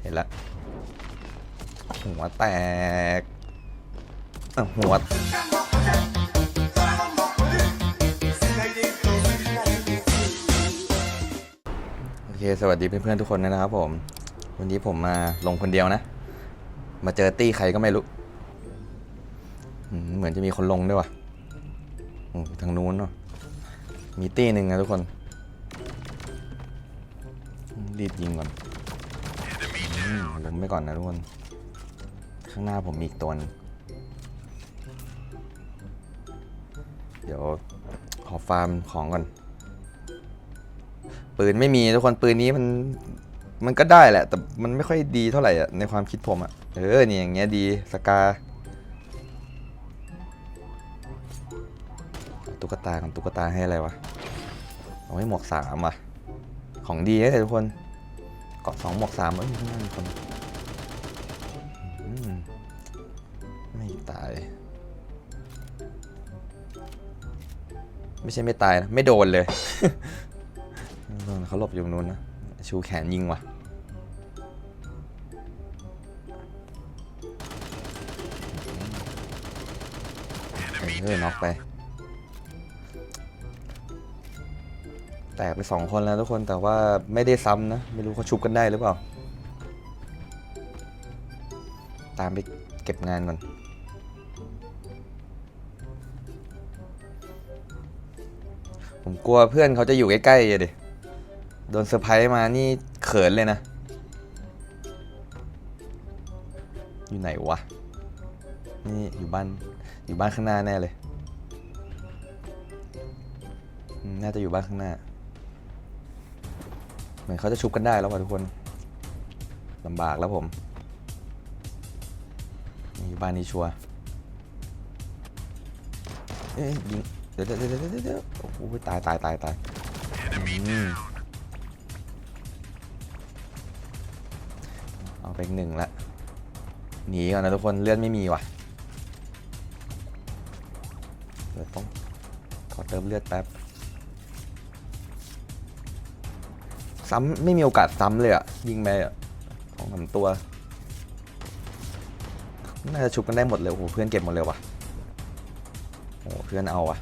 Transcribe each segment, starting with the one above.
เห็นละหัวแตกหัวโอเค สวัสดีเพื่อนๆทุกคนนะครับผม วันนี้ผมมาลงคนเดียวนะ มาเจอตี้ใครก็ไม่รู้ เหมือนจะมีคนลงด้วยวะทางนู้นเนาะมีตี้หนึ่งนะทุกคน รีบยิงก่อน ล้มไปก่อนนะทุกคน ข้างหน้าผมมีอีกตัวนึงเดี๋ยวขอฟาร์มของก่อน ปืนไม่มีทุกคนปืนนี้มันมันก็ได้แหละ แต่มันไม่ค่อยดีเท่าไหร่อะในความคิดผมอะ เออนี่อย่างเงี้ยดีสกาตุ๊กตาของตุ๊กตาให้อะไรวะ เอาให้หมวกสามว่ะ ของดีเลยทุกคน เกาะสองหมวกสามเอ้ยข้างหน้ามีคนไม่ตาย ไม่ใช่ไม่ตายนะ ไม่โดนเลยโดนเขาหลบอยู่ตรงนู้นนะ ชูแขนยิงว่ะเออน็อกไป แตกไปสองคนแล้วทุกคนแต่ว่าไม่ได้ซ้ำนะ ไม่รู้เขาชุบกันได้หรือเปล่า ตามไปเก็บงานก่อนผมกลัวเพื่อนเขาจะอยู่ใกล้ๆอะดิ โดนเซอร์ไพรส์มานี่เขินเลยนะ อยู่ไหนวะ นี่อยู่บ้าน อยู่บ้านข้างหน้าแน่เลย น่าจะอยู่บ้านข้างหน้า มือนเขาจะชุบกันได้แล้วว่ะทุกคนลำบากแล้วผมนี่อยู่บ้านนี้ชัวร์เอ๊ะยิงเดี๋ยวเดี๋ยวเดี๋ยวเดี๋ยวเดี๋ยวโอ้โหตายตายตายตายอืมเอาไปอีกหนึ่งละหนีก่อนนะทุกคนเลือดไม่มีว่ะเดี๋ยวต้องขอเติมเลือดแป๊บ ซ้ำไม่มีโอกาสซ้ำเลยอะยิงไปสองสามตัว น่าจะชุบกันได้หมดเลยโอ้โหเพื่อนเก็บหมดเลยว่ะโอ้เพื่อนเอาว่ะ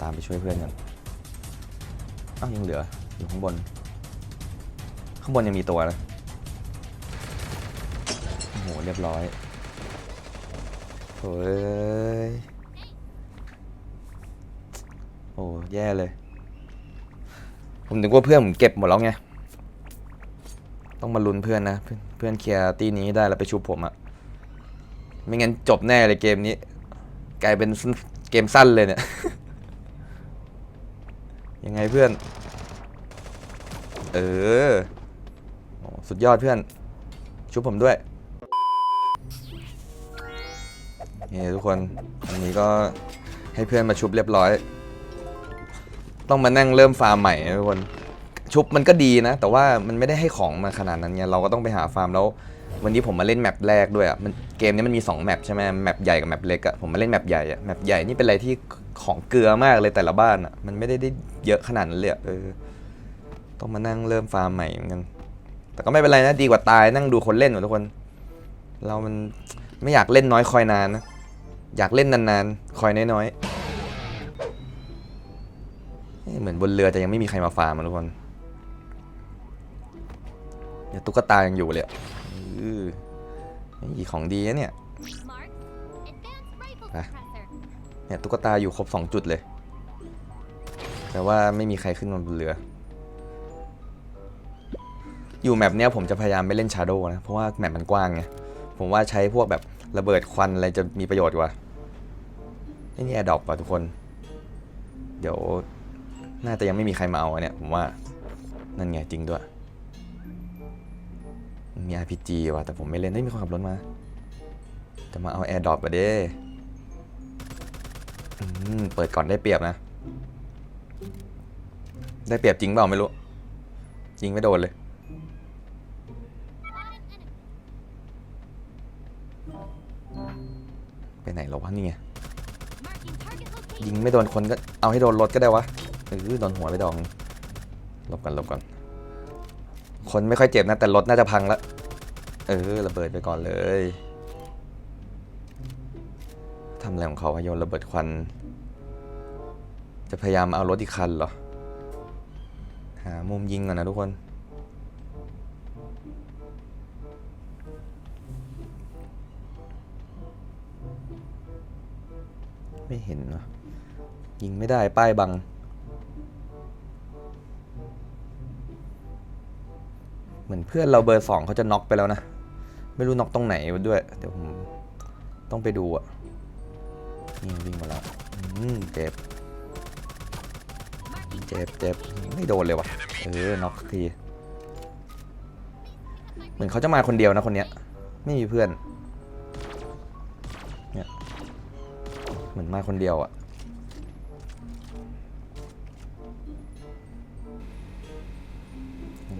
ตามไปช่วยเพื่อนกันอ้าวยังเหลืออยู่ข้างบน ข้างบนยังมีตัวนะโอ้โหเรียบร้อยโอ้ยโอ้แย่เลย ผมนึกว่าเพื่อนผมเก็บหมดแล้วไง ต้องมาลุ้นเพื่อนนะ เพื่อนเคลียร์ตีนี้ได้แล้วไปชุบผมอะไม่งั้นจบแน่เลยเกมนี้ กลายเป็นเกมสั้นเลยเนี่ย ยังไงเพื่อน เออ สุดยอดเพื่อน ชุบผมด้วยนี่ทุกคน อันนี้ก็ให้เพื่อนมาชุบเรียบร้อย ต้องมานั่งเริ่มฟาร์มใหม่ทุกคนชุบมันก็ดีนะ แต่ว่ามันไม่ได้ให้ของมาขนาดนั้นไงเราก็ต้องไปหาฟาร์มแล้ว วันนี้ผมมาเล่นแมปแรกด้วยอะมันเกมนี้มันมี2แมปใช่ไหมแมปใหญ่กับแมปเล็กอะผมมาเล่นแมปใหญ่อะแมปใหญ่นี่เป็นอะไรที่ของเกลือมากเลยแต่ละบ้านอะมันไม่ได้ได้เยอะขนาดนั้นเลยอะเออต้องมานั่งเริ่มฟาร์มใหม่เหมือนกันแต่ก็ไม่เป็นไรนะดีกว่าตายนั่งดูคนเล่นหมดทุกคน เรามันไม่อยากเล่นน้อยคอยนานนะอยากเล่นนานๆคอยน้อยๆ เอ๊ะเหมือนบนเรือแต่ยังไม่มีใครมาฟาร์มอะทุกคนเนี่ยตุ๊กตายังอยู่เลยอะเออนี่ของดีนะเนี่ย Mark, advanced rifle Ah. suppressor. เนี่ยตุ๊กตาอยู่ครบ 2 จุดเลย แต่ว่าไม่มีใครขึ้นมาบนเรือ อยู่แมปเนี้ยผมจะพยายามไม่เล่นชาโดนะ เพราะว่าแมปมันกว้างไง ผมว่าใช้พวกแบบระเบิดควันอะไรจะมีประโยชน์กว่าไอ้นี่แอร์ดอปว่ะทุกคน เดี๋ยว น่าจะยังไม่มีใครมาเอาอะเนี่ยผมว่า นั่นไงจริงด้วย มี RPG ว่ะแต่ผมไม่เล่นได้มีคนขับรถมา จะมาเอาแอร์ดรอปอะเด้เปิดก่อนได้เปรียบนะ ได้เปรียบจริงเปล่าไม่รู้ จริงไม่โดนเลย ไปไหนแล้วะนี่ไงยิงไม่โดนคนก็เอาให้โดนรถก็ได้วะ เออโดนหัวไปดองหลบกันหลบกันคนไม่ค่อยเจ็บนะ แต่รถน่าจะพังแล้วเออระเบิดไปก่อนเลยทำอะไรของเขาวะโยนระเบิดควัน จะพยายามเอารถอีกคันเหรอ หามุมยิงก่อนนะทุกคนไม่เห็นวะยิงไม่ได้ป้ายบัง เหมือนเพื่อนเราเบอร์สองเขาจะน็อกไปแล้วนะ ไม่รู้น็อกตรงไหนด้วย เดี๋ยวผมต้องไปดูอะนี่วิ่งมาแล้วอืมเจ็บ เจ็บเจ็บไม่โดนเลยวะเออ น็อกที เหมือนเขาจะมาคนเดียวนะคนเนี้ย ไม่มีเพื่อน เนี่ย เหมือนมาคนเดียวอะ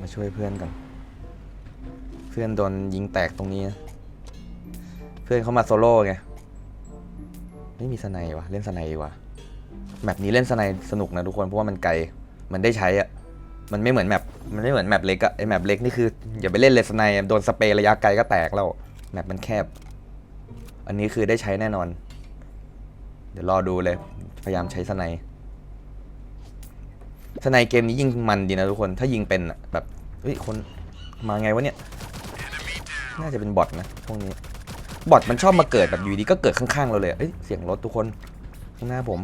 มาช่วยเพื่อนกัน พื่อนโดนยิงแตกตรงนี้นะเพื่อนเขามาโซโล่ไง ไม่มีสไนวะเล่นสไนดีกว่ะแมปนี้เล่นสไนสนุกนะทุกคนเพราะว่ามันไกล มันได้ใช้อะมันไม่เหมือนแมปมันไม่เหมือนแมปเล็กอะไอแมปเล็กนี่คืออย่าไปเล่นเลยสไนโดนสเปรย์ระยะไกลก็แตกแล้วแมปมันแคบ อันนี้คือได้ใช้แน่นอน เดี๋ยวรอดูเลย พยายามใช้สไนสไนด์เกมนี้ยิงมันดีนะทุกคน ถ้ายิงเป็นอะแบบเฮ้ยคนมาไงวะเนี่ย น่าจะเป็นบอทนะพวกนี้ บอทมันชอบมาเกิดแบบอยู่ดีก็เกิดข้างๆเราเลยเอ้ยเสียงรถทุกคนข้างหน้าผม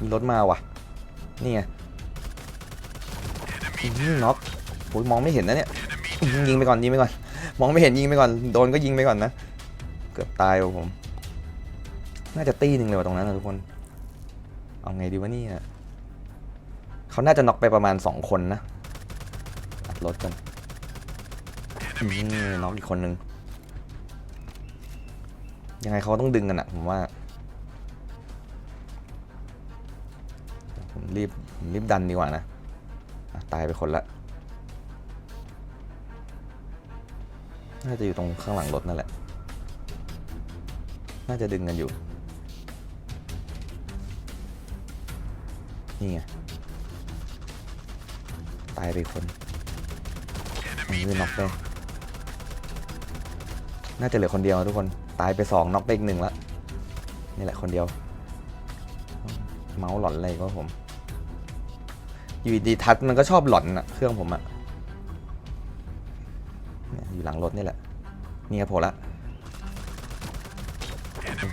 มีรถมาว่ะ นี่ไงน็อกโอ้ยมองไม่เห็นนะเนี่ย ยิงไปก่อนยิงไปก่อน มองไม่เห็นยิงไปก่อน โดนก็ยิงไปก่อนนะ เกือบตายว่ะผม น่าจะตีหนึ่งเลยว่ะตรงนั้นนะทุกคน เอาไงดีวะเนี่ยเขาน่าจะน็อกไปประมาณสองคนนะอัดรถกัน อืมน็อกอีกคนนึง ยังไงเขาต้องดึงกันอะผมว่า ผมรีบผมรีบดันดีกว่านะอะตายไปคนละ น่าจะอยู่ตรงข้างหลังรถนั่นแหละ น่าจะดึงกันอยู่ นี่ไง ตายไปคนมันคือน็อกไป น่าจะเหลือคนเดียวทุกคน ตายไปสองน็อกไปอีกหนึ่งละ นี่แหละคนเดียว เมาส์หลอนอะไรก็ผม อยู่ดีทัชมันก็ชอบหลอนอะเครื่องผมอะอยู่หลังรถนี่แหละ นี่ครับผมละ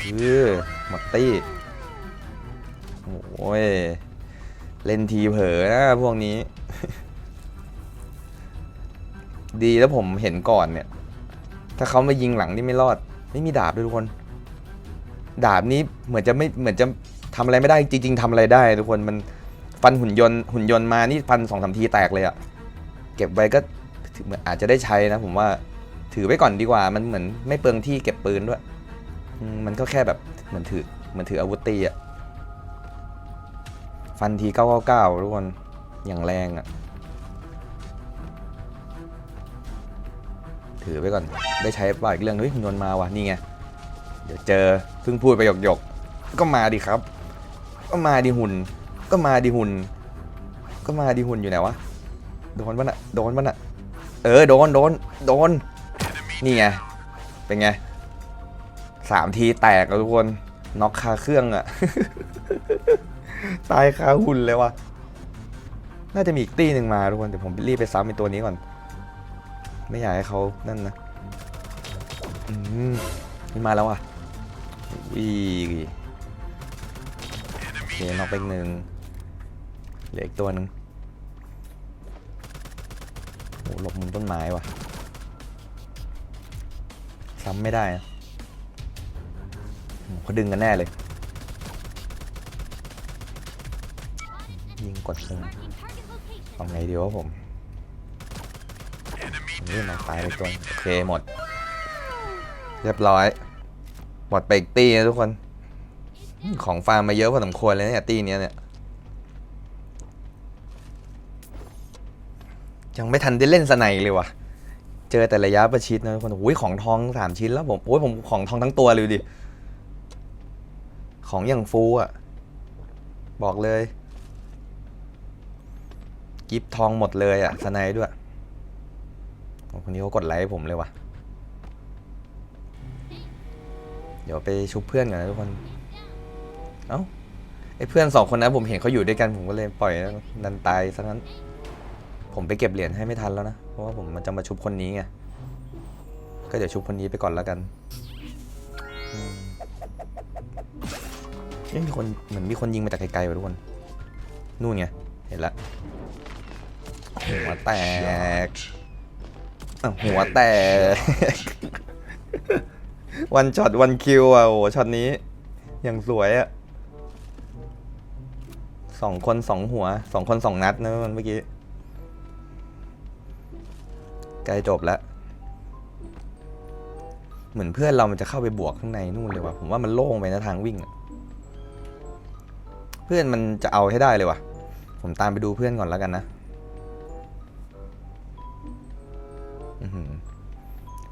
คือหมดตี้ โอ้ย เล่นทีเผลอนะพวกนี้ ดีแล้วผมเห็นก่อนเนี่ย ถ้าเขามายิงหลังนี่ไม่รอด ไม่มีดาบด้วยทุกคน ดาบนี้เหมือนจะไม่เหมือนจะทำอะไรไม่ได้จริง ๆทำอะไรได้ ทุกคนมันฟันหุ่นยนต์หุ่นยนต์มานี่ฟันสองสามทีแตกเลยอะเก็บไว้ก็ถืออาจจะได้ใช้นะ ผมว่าถือไว้ก่อนดีกว่า มันเหมือนไม่เปลืองที่เก็บปืนด้วย มันก็แค่แบบเหมือนถือเหมือนถืออาวุธตีอะฟันที999ทุกคนอย่างแรงอะ ถือไว้ก่อน ได้ใช้ป่าอีกเรื่องเฮ้ยหุ่นยนมาวะนี่ไง เดี๋ยวเจอเพิ่งพูดไปหยกๆก็มาดิครับ ก็มาดิหุ่น ก็มาดิหุ่น ก็มาดิหุ่นอยู่ไหนวะ โดนปะน่ะโดนปะน่ะเออ โดน โดน โดน นี่ไง เป็นไงสามทีแตกแล้วทุกคน น็อกคาเครื่องอะตายคาหุ่นเลยวะน่าจะมีอีกตีหนึ่งมาทุกคน เดี๋ยวผมรีบไปซ้ำเป็นตัวนี้ก่อน ไม่อยากให้เขานั่นนะอืมนี่มาแล้วอะวีโอเคนอกไปหนึ่งเหลืออีกตัวหนึ่งโหหลบมุมต้นไม้ว่ะซ้ำไม่ได้นะเขาดึงกันแน่เลย ยิงกดมุมเอาไงดีวะผม นี่น้องตายไปตัวโอเคหมด เรียบร้อย หมดไปอีกตีนะทุกคน ของฟาร์มมาเยอะพอสมควรเลยเนี่ยตีเนี้ยเนี่ย ยังไม่ทันได้เล่นสไนเลยว่ะ เจอแต่ระยะประชิดนะทุกคนโอ้ยของทองสามชิ้นแล้วผมโอ้ยผมของทองทั้งตัวเลยดิ ของอย่างฟูอะ บอกเลย กิฟทองหมดเลยอะสไนด์ด้วย คนนี้เขากดไลค์ให้ผมเลยว่ะ เดี๋ยวไปชุบเพื่อนก่อนนะทุกคน เอ้าไอ้เพื่อนสองคนนั้นผมเห็นเขาอยู่ด้วยกันผมก็เลยปล่อยนันตายซะงั้น ผมไปเก็บเหรียญให้ไม่ทันแล้วนะ เพราะว่าผมมันจะมาชุบคนนี้ไง ก็เดี๋ยวชุบคนนี้ไปก่อนแล้วกันอืมเอ๊ะมีคนเหมือนมีคนยิงมาจากไกลๆว่ะทุกคน นู่นไง เห็นละหัวแตก หัวแตก วันช็อตวันคิวอะโอ้ช็อตนี้ อย่างสวยอะสองคนสองหัวสองคนสองนัดนะมันเมื่อกี้ใกล้จบแล้ว เหมือนเพื่อนเรามันจะเข้าไปบวกข้างในนู่นเลยว่ะผมว่ามันโล่งไปนะทางวิ่ง เพื่อนมันจะเอาให้ได้เลยว่ะ ผมตามไปดูเพื่อนก่อนแล้วกันนะ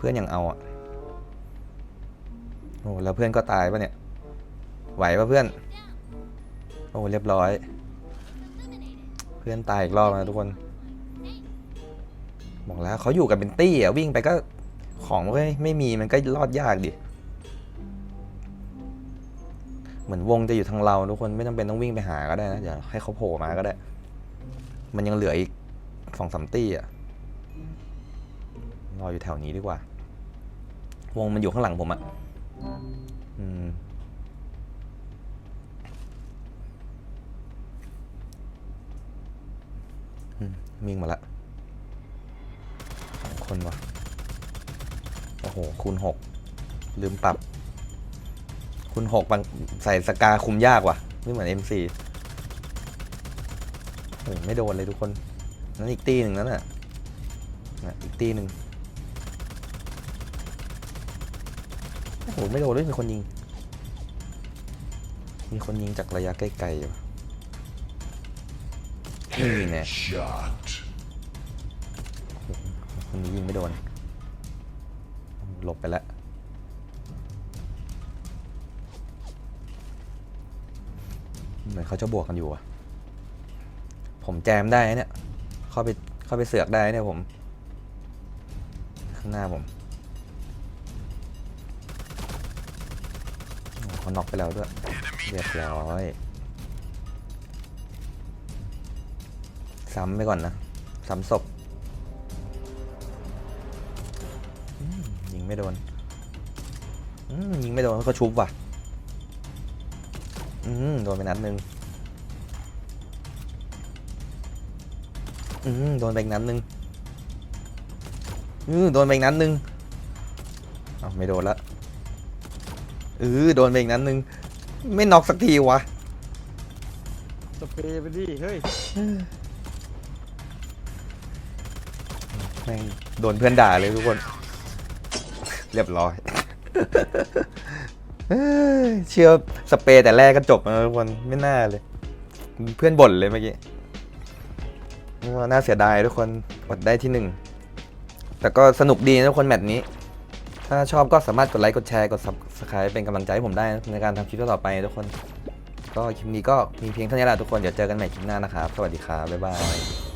พื่อนยังเอาอะโอ้แล้วเพื่อนก็ตายปะเนี่ยไหวปะเพื่อน โอ้เรียบร้อย เพื่อนตายอีกรอบนะทุกคน บอกแล้วเขาอยู่กันเป็นตี้อะวิ่งไปก็ของมันก็ไม่มีมันก็รอดยากดิเหมือนวงจะอยู่ทางเราทุกคนไม่จำเป็นต้องวิ่งไปหาก็ได้นะเดี๋ยวให้เขาโผล่มาก็ได้ มันยังเหลืออีกสองสามตี้อะรออยู่แถวนี้ดีกว่า วงมันอยู่ข้างหลังผมอะอืมมิ่งมาละสองคนวะโอ้โห คูณหกลืมปรับ คูณหกใส่สกาคุมยากว่ะ ไม่เหมือน M4 โอ้ไม่โดนเลยทุกคน นั่นอีกตีหนึ่งนั่นน่ะน่ะอีกตีหนึ่ง โอ้โหไม่โดนเลยมีคนยิง มีคนยิงจากระยะใกล้ๆอยู่นี่แน่ Shot. คนนี้ยิงไม่โดน หลบไปแล้วเหมือนเขาจะบวกกันอยู่อะผมแจมได้นะเนี่ย เข้าไปเข้าไปเสือกได้เนี่ยผม ข้างหน้าผม เขาน็อกไปแล้วด้วย เรียบร้อย ซ้ำไปก่อนนะ ซ้ำศพยิงไม่โดนยิงไม่โดนเขาชุบว่ะโดนไปนัดหนึ่งโดนไปนัดหนึ่งโดนไปนัดหนึ่งอ้าวไม่โดนละ เออโดนไปอีกนัดหนึ่งไม่น็อกสักทีวะสเปรย์ไปดิเฮ้ยแม่งโดนเพื่อนด่าเลยทุกคน เรียบร้อยเอ้ยเชื่อสเปรย์แต่แรกก็จบแล้วทุกคนไม่น่าเลย เพื่อนบ่นเลยเมื่อกี้ว่าน่าเสียดายทุกคนอดได้ที่หนึ่งแต่ก็สนุกดีนะทุกคนแมตช์นี้ ถ้าชอบก็สามารถกดไลค์กดแชร์กด subscribe เป็นกำลังใจให้ผมได้ในการทำคลิปต่อไปทุกคน ก็คลิปนี้ก็มีเพียงเท่านี้แหละทุกคน เดี๋ยวเจอกันใหม่คลิปหน้านะครับ สวัสดีครับ บ๊ายบาย